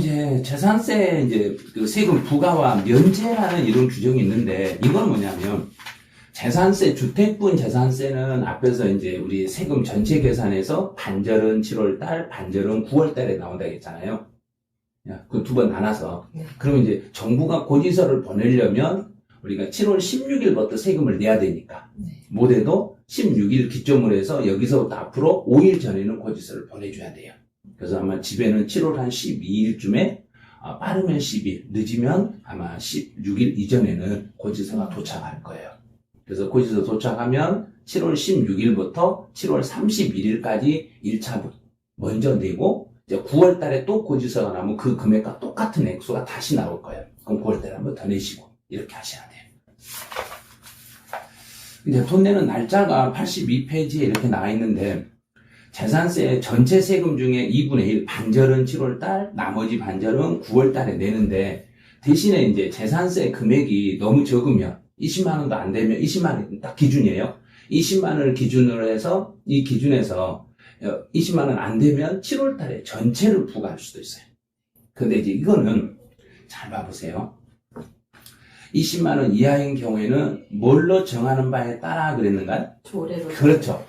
이제 재산세 이제 그 세금 부과와 면제라는 이런 규정이 있는데 이건 뭐냐면 재산세 주택분 재산세는 앞에서 이제 우리 세금 전체 계산에서 반절은 7월 달, 반절은 9월 달에 나온다 했잖아요. 그 두 번 나눠서 네. 그러면 이제 정부가 고지서를 보내려면 우리가 7월 16일부터 세금을 내야 되니까 네. 못해도 16일 기점으로 해서 여기서부터 앞으로 5일 전에는 고지서를 보내줘야 돼요. 그래서 아마 집에는 7월 한 12일쯤에 아, 빠르면 10일, 늦으면 아마 16일 이전에는 고지서가 도착할 거예요. 그래서 고지서 도착하면 7월 16일부터 7월 31일까지 1차분 먼저 내고 이제 9월 달에 또 고지서가 나면 그 금액과 똑같은 액수가 다시 나올 거예요. 그럼 9월 달에 한번 더 내시고 이렇게 하셔야 돼요. 이제 돈 내는 날짜가 82페이지에 이렇게 나와 있는데 재산세 전체 세금 중에 2분의 1 반절은 7월 달, 나머지 반절은 9월 달에 내는데 대신에 이제 재산세 금액이 너무 적으면 20만 원도 안 되면 20만 원 딱 기준이에요. 20만 원을 기준으로 해서 이 기준에서 20만 원 안 되면 7월 달에 전체를 부과할 수도 있어요. 근데 이제 이거는 잘 봐보세요. 20만 원 이하인 경우에는 뭘로 정하는 바에 따라 그랬는가? 조례로. 그렇죠.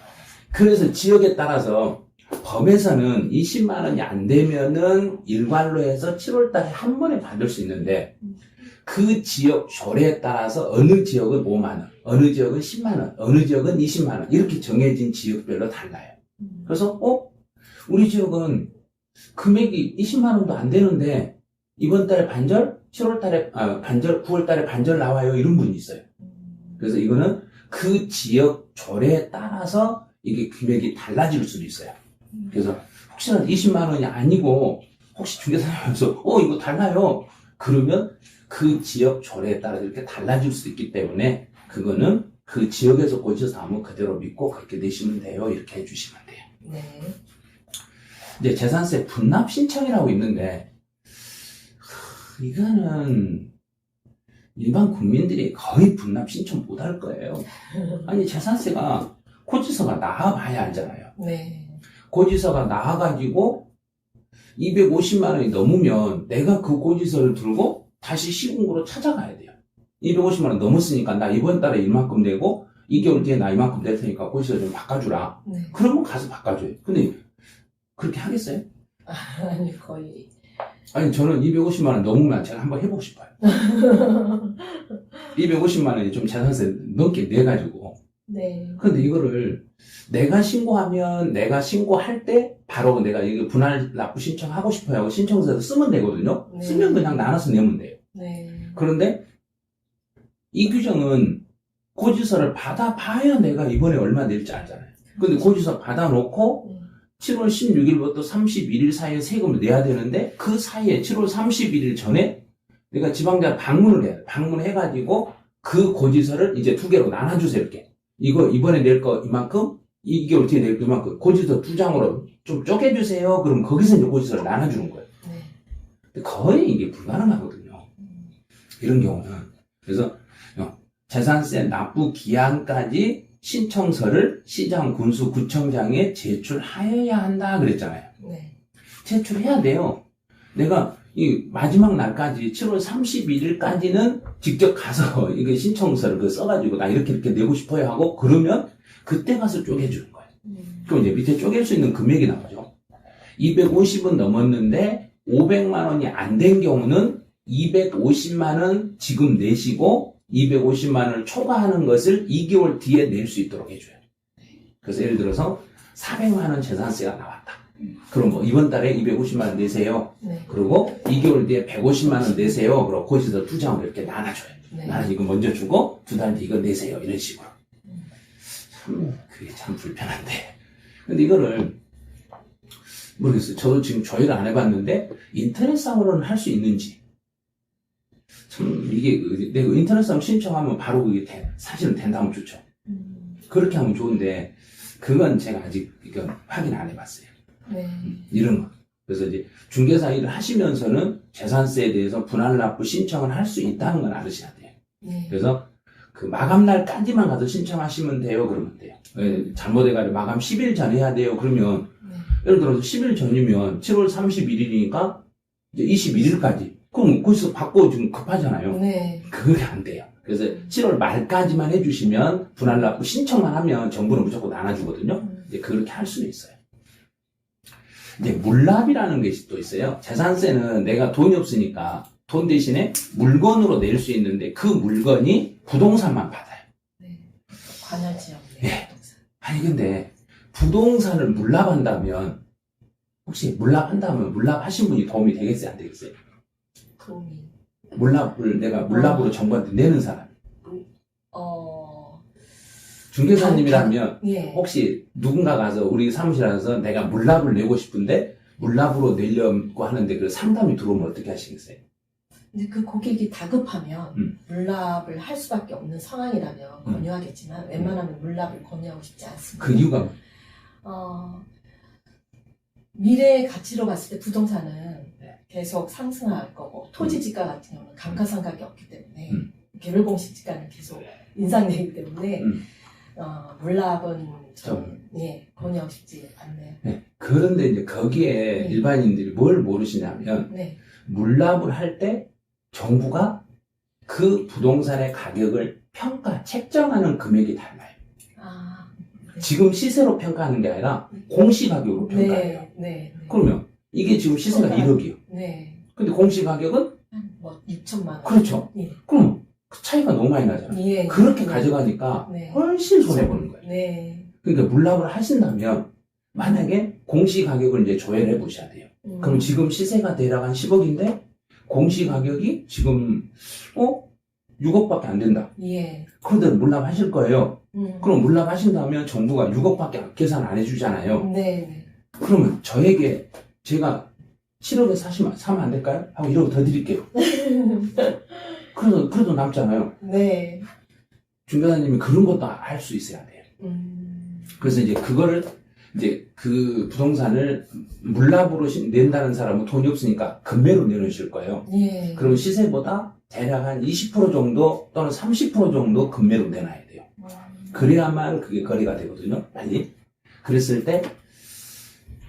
그래서 지역에 따라서 법에서는 20만 원이 안 되면은 일괄로 해서 7월 달에 한 번에 받을 수 있는데 그 지역 조례에 따라서 어느 지역은 5만 원, 어느 지역은 10만 원, 어느 지역은 20만 원 이렇게 정해진 지역별로 달라요. 음. 그래서 어? 우리 지역은 금액이 20만 원도 안 되는데 이번 달에 반절, 7월 달에 아, 반절, 9월 달에 반절 나와요 이런 분이 있어요. 음. 그래서 이거는 그 지역 조례에 따라서 이게 금액이 달라질 수도 있어요. 그래서 혹시나 20만 원이 아니고 혹시 중개사님께서 어 이거 달라요. 그러면 그 지역 조례에 따라 이렇게 달라질 수도 있기 때문에 그거는 그 지역에서 고쳐서 하면 그대로 믿고 그렇게 내시면 돼요. 이렇게 해주시면 돼요. 네. 이제 재산세 분납 신청이라고 있는데 하, 이거는 일반 국민들이 거의 분납 신청 못 할 거예요. 아니 재산세가 고지서가 나와봐야 알잖아요. 네. 고지서가 나와가지고 250만 원이 넘으면 내가 그 고지서를 들고 다시 시군구로 찾아가야 돼요. 250만 원 넘었으니까 나 이번 달에 이만큼 내고 2개월 뒤에 나 이만큼 낼 테니까 고지서 좀 바꿔주라. 네. 그러면 가서 바꿔줘요. 근데 그렇게 하겠어요? 아니, 거의. 아니 저는 250만 원 넘으면 제가 한번 해보고 싶어요. 250만 원이 좀 재산세 넘게 내 가지고 네. 근데 이거를 내가 신고하면 내가 신고할 때 바로 내가 이거 분할 납부 신청하고 싶어요 하고 신청서에서 쓰면 되거든요. 네. 쓰면 그냥 나눠서 내면 돼요. 네. 그런데 이 규정은 고지서를 받아봐야 내가 이번에 얼마 낼지 알잖아요. 근데 고지서 받아놓고 음. 7월 16일부터 31일 사이에 세금을 내야 되는데 그 사이에 7월 31일 전에 내가 지방자 방문을 해야 돼. 방문해가지고 그 고지서를 이제 두 개로 나눠주세요 이렇게. 이거 이번에 낼 거 이만큼, 2개월 뒤에 낼거 이만큼 고지서 두 장으로 좀 쪼개주세요. 그럼 거기서 이제 고지서를 나눠주는 거예요. 네. 근데 거의 이게 불가능하거든요. 음. 이런 경우는. 그래서 어, 재산세 납부 기한까지 신청서를 시장 군수 구청장에 제출하여야 한다 그랬잖아요. 네. 제출해야 돼요. 내가 이 마지막 날까지 7월 31일까지는 직접 가서 이거 신청서를 그 써가지고 나 이렇게 이렇게 내고 싶어요 하고 그러면 그때 가서 쪼개주는 거예요. 음. 그럼 이제 밑에 쪼갤 수 있는 금액이 나오죠. 250은 넘었는데 500만 원이 안 된 경우는 250만 원 지금 내시고 250만 원을 초과하는 것을 2개월 뒤에 낼 수 있도록 해줘요. 그래서 예를 들어서 400만 원 재산세가 나왔다. 그럼 뭐 이번 달에 250만 원 내세요. 네. 그리고 2개월 뒤에 150만 원 내세요. 그리고 거기서 두 장으로 이렇게 나눠줘요. 네. 나는 이거 먼저 주고 두 달뒤 이거 내세요. 이런 식으로. 음. 참 그게 참 불편한데. 근데 이거를 모르겠어요. 저도 지금 조회를 안 해봤는데 인터넷상으로는 할 수 있는지. 참 이게 그- 내가 인터넷상 신청하면 바로 그게 돼. 사실은 된다면 좋죠. 음. 그렇게 하면 좋은데 그건 제가 아직 이거 확인 안 해봤어요. 네. 이런 거. 그래서 이제 중개사 일을 하시면서는 재산세에 대해서 분할 납부 신청을 할 수 있다는 건 알으셔야 돼요. 네. 그래서 그 마감 날까지만 가서 신청하시면 돼요. 그러면 돼요. 예, 잘못해가지고 마감 10일 전에 해야 돼요. 그러면 네. 예를 들어서 10일 전이면 7월 31일이니까 이제 21일까지. 그럼 거기서 받고 지금 급하잖아요. 네. 그게 안 돼요. 그래서 7월 말까지만 해주시면 분할 납부 신청만 하면 정부는 무조건 나눠주거든요. 음. 이제 그렇게 할 수는 있어요. 이제 물납이라는 것이 또 있어요. 재산세는 내가 돈이 없으니까 돈 대신에 물건으로 낼 수 있는데 그 물건이 부동산만 받아요. 네. 관할 지역. 예. 네. 아니 근데 부동산을 물납한다면 혹시 물납한다면 물납하신 분이 도움이 되겠어요? 안 되겠어요? 도움이. 물납을 내가 물납으로 정부한테 내는 사람 어. 중개사님이라면 예. 혹시 누군가 가서 우리 사무실 와서 내가 물납을 내고 싶은데 물납으로 내려고 하는데 그 상담이 들어오면 어떻게 하시겠어요? 근데 그 고객이 다급하면 음. 물납을 할 수밖에 없는 상황이라면 음. 권유하겠지만 웬만하면 물납을 권유하고 싶지 않습니다. 그 이유가 뭐- 어, 미래의 가치로 봤을 때 부동산은 네. 계속 상승할 거고 토지지가 같은 경우는 감가상각이 없기 때문에 음. 개별공시 지가는 계속 인상되기 때문에 음. 어, 물납은 좀 좀. 예, 권유하고 싶지 않네요. 네. 그런데 이제 거기에 네. 일반인들이 뭘 모르시냐면 네. 물납을 할 때 정부가 그 부동산의 가격을 평가, 책정하는 금액이 달라요. 아, 지금 시세로 평가하는 게 아니라 공시 가격으로 평가해요. 네, 네, 네. 그러면 이게 지금 시세가 그러니까. 1억이요. 네. 근데 공시 가격은 한뭐 6천만 원. 그렇죠. 예. 그럼 그 차이가 너무 많이 나잖아요. 예. 그렇게 네. 가져가니까 네. 훨씬 손해보는 거예요. 네. 그러니까 물납을 하신다면 만약에 공시 가격을 이제 조회를 해보셔야 돼요. 음. 그럼 지금 시세가 대략 한 10억인데 공시 가격이 지금 어? 6억밖에 안 된다. 예. 그런데 물납하실 거예요. 음. 그럼 물납하신다면 정부가 6억밖에 계산 안 해주잖아요. 네, 네. 그러면 저에게 제가 7억에 사시면, 사면 안 될까요? 하고 1억 더 드릴게요. 그래도, 그래도 남잖아요. 네. 중개사님이 그런 것도 할수 있어야 돼요. 음. 그래서 이제 그거를 이제 그 부동산을 물납으로 시- 낸다는 사람은 돈이 없으니까 금매로 내놓으실 거예요. 예. 그럼 시세보다 대략 한 20% 정도 또는 30% 정도 금매로 내놔야 돼요. 음. 그래야만 그게 거래가 되거든요. 빨리. 그랬을 때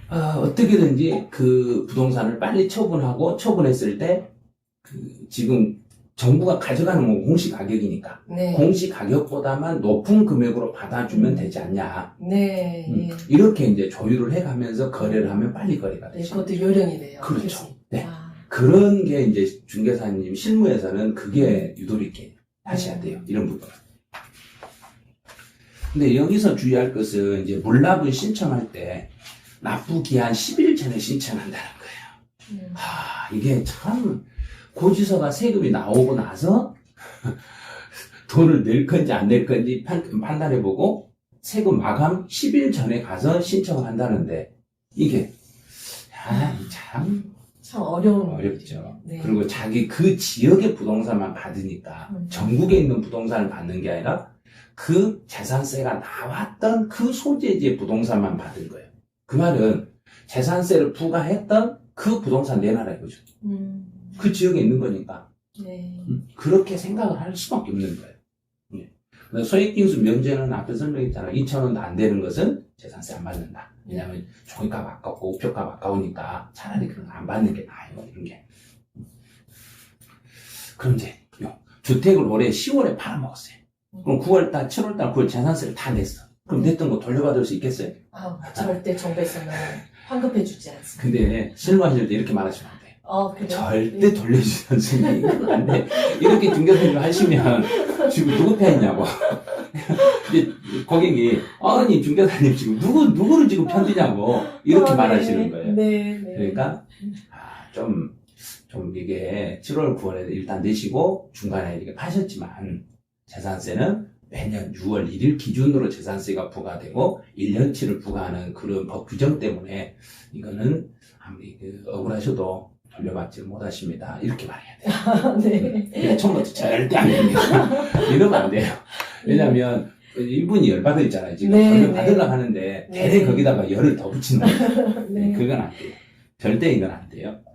어, 떻게든지그 부동산을 빨리 처분하고 처분했을 때 그 지금 정부가 가져가는 건 공시 가격이니까 네. 공시 가격보다만 높은 금액으로 받아주면 되지 않냐. 네. 음, 예. 이렇게 이제 조율을 해가면서 거래를 하면 빨리 거래가 네, 되죠. 그것도 요령이네요. 그렇죠. 그치? 네. 아, 그런 게 이제 중개사님 실무에서는 그게 유도리 있게 하셔야 돼요. 이런 부분. 근데 여기서 주의할 것은 이제 물납을 신청할 때 납부 기한 10일 전에 신청한다는 거예요. 음. 하, 이게 참 고지서가 세금이 나오고 나서 돈을 낼 건지 안 낼 건지 판, 판단해보고 세금 마감 10일 전에 가서 신청을 한다는데 이게 아, 참참 어려운 어렵죠. 네. 그리고 자기 그 지역의 부동산만 받으니까 음. 전국에 있는 부동산을 받는 게 아니라 그 재산세가 나왔던 그 소재지의 부동산만 받은 거예요. 그 말은 재산세를 부과했던 그 부동산 내놔라 이거죠. 음. 그 지역에 있는 거니까 네. 음, 그렇게 생각을 할 수밖에 없는 거예요. 예. 그래서 소액빙수 면제는 앞에 설명했잖아요. 2,000원도 안 되는 것은 재산세 안 받는다. 왜냐하면 종이값 아깝고 우표값 아까우니까 차라리 그런 거 안 받는 게 나아요. 이런 게. 그럼 이제 요 주택을 올해 10월에 팔아먹었어요. 그럼 9월달, 7월달, 9월 재산세를 다 냈어. 그럼 냈던 거 돌려받을 수 있겠어요? 아, 절대 정부에서는 환급해 주지 않습니다. 근데 실무하실 때 이렇게 말하시면 안 돼요. 어, 그래요? 절대 예. 돌려주지 않습니다. 안 돼. 이렇게 중개사님 하시면 지금 누구 편이냐고. 이제 고객이 아니 중개사님 지금 누구 누구를 지금 편드냐고 이렇게 어, 말하시는 네. 거예요. 네, 네. 그러니까 아, 좀, 좀 이게 7월, 9월에 일단 내시고 중간에 이렇게 파셨지만 재산세는 매년 6월 1일 기준으로 재산세가 부과되고 1년치를 부과하는 그런 법 규정 때문에 이거는 아무리 그 억울하셔도 돌려받지 못하십니다. 이렇게 말해야 돼요. 네. 근데 처음부터 절대 안 됩니다. 이러면 안 돼요. 왜냐면 이분이 열받아 있잖아요. 지금 네, 돌려받으려고 네. 하는데 네. 대대 거기다가 열을 더 붙이는 거예요. 네, 네. 그건 안 돼요. 절대 이건 안 돼요. 음.